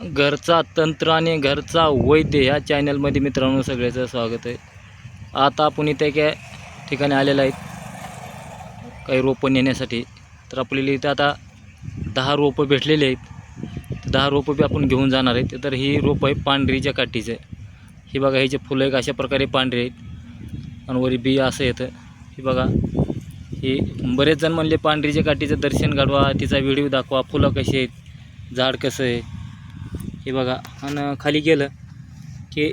घरचा तंत्र आणि घरचा वैद्य ह्या चॅनलमध्ये मित्रांनो सगळ्याचं स्वागत आहे. आता आपण इथे एका ठिकाणी आलेलं आहेत. काही रोपं नेण्यासाठी. तर आपल्याला इथं आता दहा रोपं भेटलेली आहेत. दहा रोपं बी आपण घेऊन जाणार आहेत. तर ही रोपं आहे पांढरीच्या काठीचं. ही बघा ह्याचे फुलं एक अशा प्रकारे पांढरी आहेत. आणि वरी बी असं येतं. ही बघा ही बरेच जण म्हणले पांढरीच्या काठीचं दर्शन घडवा तिचा व्हिडिओ दाखवा फुलं कशी आहेत झाड कसं आहे. हे बघा. आणि खाली गेलं की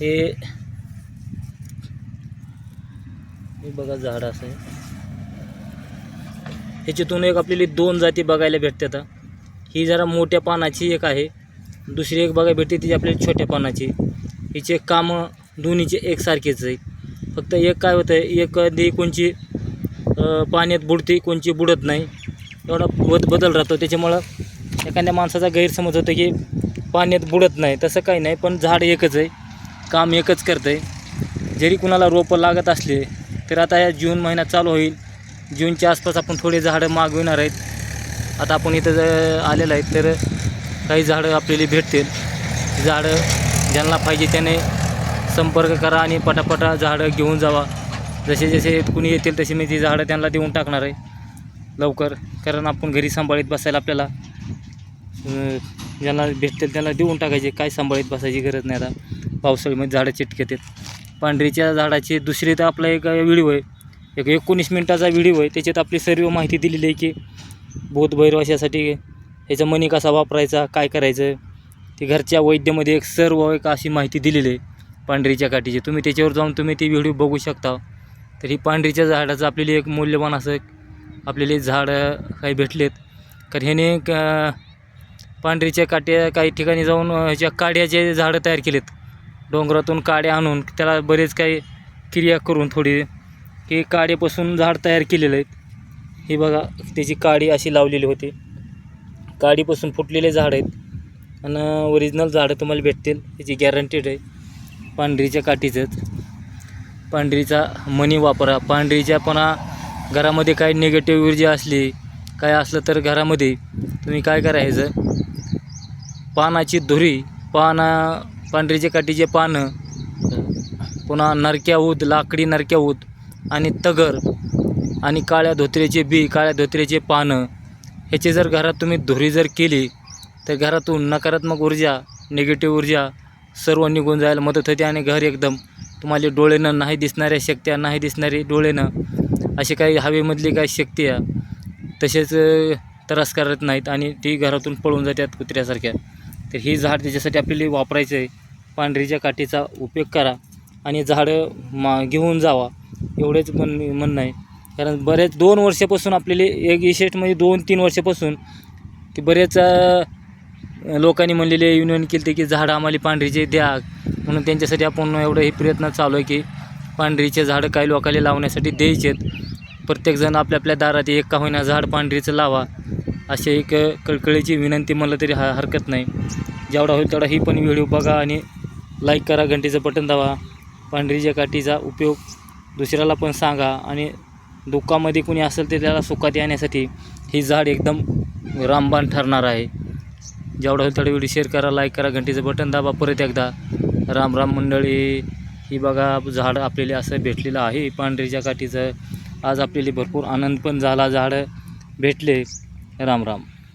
हे बघा झाड असं आहे. ह्याच्यातून एक आपल्याला दोन जाती बघायला भेटतात. ही जरा मोठ्या पानाची एक आहे. दुसरी एक बघायला भेटते ती आपल्याला छोट्या पानाची. हिचे कामं दोन्हीचे एकसारखेच आहे. फक्त एक काय होतं आहे एक दी कोणची पाण्यात बुडते कोणची बुडत नाही. एवढा बद बदल राहतो. त्याच्यामुळं एखाद्या माणसाचा गैरसमज होतो की पाण्यात बुडत नाही तसं काही नाही पण झाड एकच आहे काम एकच करतं आहे जरी कुणाला रोपं लागत असले तर आता या जून महिना चालू होईल. जूनच्या आसपास आपण थोडे झाडं मागविणार आहेत. आता आपण इथं आलेलं आहे तर काही झाडं आपल्याला भेटतील. झाडं ज्यांना पाहिजे त्याने संपर्क करा आणि पटापटा झाडं घेऊन जावा. जसे जसे कुणी येतील तसे मी ती झाडं त्यांना देऊन टाकणार आहे लवकर. कारण आपण घरी सांभाळीत बसायला आपल्याला ज्यांना भेटतील त्यांना देऊन टाकायचे. काय सांभाळीत बसायची गरज नाही आता. पावसाळ्यामध्ये झाडं चिटकत आहेत. पांढरीच्या झाडाची दुसरी तर आपला एक व्हिडिओ आहे. एक एकोणीस मिनटाचा व्हिडिओ आहे. त्याच्यात आपली सर्व माहिती दिलेली आहे की भूत भैरवाशासाठी ह्याचा मनी कसा वापरायचा काय करायचं? ते घरच्या वैद्यमध्ये एक सर्व एक अशी माहिती दिलेली आहे पांढरीच्या काठीची. तुम्ही त्याच्यावर जाऊन तुम्ही ती व्हिडिओ बघू शकता. तर ही पांढरीच्या झाडाचं आपल्याला एक मूल्यवान असं एक आपल्याला झाडं काही भेटलेत. कारण ह्याने क- पांढरीच्या काट्या काही ठिकाणी जाऊन ह्याच्या काड्याचे झाडं तयार केलेत डोंगरातून काड्या आणून त्याला बरेच काही क्रिया करून थोडी की काड्यापासून झाड तयार केलेलं आहेत. हे बघा त्याची काडी अशी लावलेली होती. काडीपासून फुटलेले झाड आहेत. आणि ओरिजिनल झाडं तुम्हाला भेटतील. त्याची गॅरंटेड आहे. पांढरीच्या काठीचंच पांढरीचा मनी वापरा. पांढरीच्या पुन्हा घरामध्ये काही निगेटिव्ह ऊर्जा असली काय असलं तर घरामध्ये तुम्ही काय करायचं? पानाची धुरी पानं पांढरीचे काठीचे पानं पुन्हा नरक्या ऊद लाकडी नरक्या ऊद आणि तगर आणि काळ्या धोत्रेचे बी काळ्या धोत्रेचे पानं. ह्याची जर घरात तुम्ही धुरी जर केली तर घरातून नकारात्मक ऊर्जा निगेटिव्ह ऊर्जा सर्व निघून जायला मदत होते आणि घर एकदम तुम्हाला डोळेनं नाही दिसणाऱ्या शक्त्या नाही दिसणारी डोळेनं अशी काही हवेमधली काही शक्ती आहे. तसेच त्रास करत नाहीत आणि ती घरातून पळून जातात कुत्र्यासारख्या. तर ही झाड त्याच्यासाठी आपल्याला वापरायचं आहे. पांढरीच्या काठीचा उपयोग करा आणि झाडं मा घेऊन जावा. एवढेच म्हण म्हणणं आहे. कारण बरेच दोन वर्षापासून आपल्याला एक विशेष म्हणजे दोन तीन वर्षापासून की बरेच लोकांनी म्हणलेले युनियन केली की झाडं आम्हाला पांढरीचे द्या. म्हणून त्यांच्यासाठी आपण एवढं हे प्रयत्न चालू आहे की पांढरीचे झाडं काही लोकांना लावण्यासाठी द्यायचे आहेत प्रत्येकजण आपल्या आपल्या दारात एक का होईना झाड पांढरीचं लावा. अशी एक कळकळीची विनंती म्हणलं तरी हा हरकत नाही. जेवढा होईल तेवढा ही पण व्हिडिओ बघा आणि लाईक करा घंटीचं बटन दाबा. पांढरीच्या काठीचा उपयोग दुसऱ्याला पण सांगा आणि दुःखामध्ये कुणी असेल तर त्याला सुखात येण्यासाठी ही झाड एकदम रामबाण ठरणार आहे. जेवढा होईल तेवढा व्हिडिओ शेअर करा लाईक करा घंटीचं बटन दाबा. परत एकदा राम राम मंडळी ही बघा झाड आपल्याला असं भेटलेलं आहे. पांढरीच्या काठीचं आज आपल्याला भरपूर आनंद पण झाला. झाडं भेटले. राम राम.